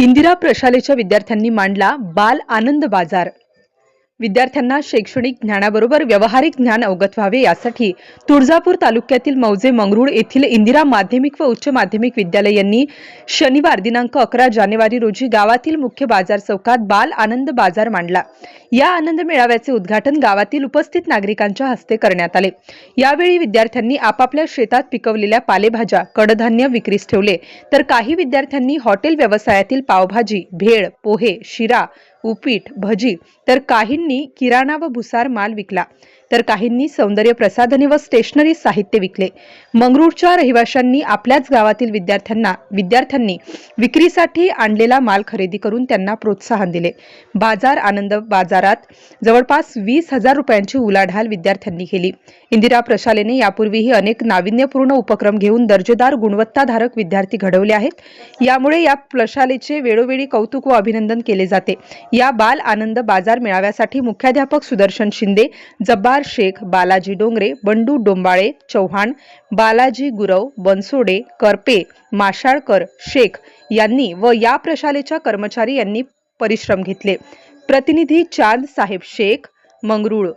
इंदिरा प्रशालेच्या विद्यार्थ्यांनी मांडला बाल आनंद बाजार. विद्यार्थ्यांना शैक्षणिक ज्ञानाबरोबर व्यावहारिक ज्ञान अवगत व्हावे यासाठी तुळजापूर तालुक्यातील मौजे मंगरुळ येथील इंदिरा माध्यमिक व उच्च माध्यमिक विद्यालय यांनी शनिवार दिनांक अकरा जानेवारी रोजी गावातील मुख्य बाजार चौकात बाल आनंद बाजार मांडला. या आनंद मेळाव्याचे उद्घाटन गावातील उपस्थित नागरिकांच्या हस्ते करण्यात आले. यावेळी विद्यार्थ्यांनी आपापल्या शेतात पिकवलेल्या पालेभाज्या कडधान्य विक्रीस ठेवले. तर काही विद्यार्थ्यांनी हॉटेल व्यवसायातील पावभाजी भेळ पोहे शिरा उपीट भजी तर काहींनी किराणा व भुसार माल विकला. तर काहींनी सौंदर्य प्रसाधने व स्टेशनरी साहित्य विकले. मंगरूळच्या रहिवाशांनी आपल्याच गावातील विद्यार्थ्यांना विद्यार्थ्यांनी विक्रीसाठी आणलेला माल खरेदी करून त्यांना प्रोत्साहन दिले. बाजार आनंद बाजारात जवळपास वीस हजार रुपयांची उलाढाल विद्यार्थ्यांनी केली. इंदिरा प्रशालेने यापूर्वीही अनेक नाविन्यपूर्ण उपक्रम घेऊन दर्जेदार गुणवत्ताधारक विद्यार्थी घडवले आहेत. यामुळे या प्रशालेचे वेळोवेळी कौतुक व अभिनंदन केले जाते. या बाल आनंद बाजार मेळाव्यासाठी मुख्याध्यापक सुदर्शन शिंदे जब्बार शेख बालाजी डोंगरे बंडू डोंबाळे चव्हाण बालाजी गुरव बनसोडे करपे माशाळकर शेख यांनी व या प्रशालेच्या कर्मचारी यांनी परिश्रम घेतले. प्रतिनिधी चांद साहेब शेख मंगरुळ.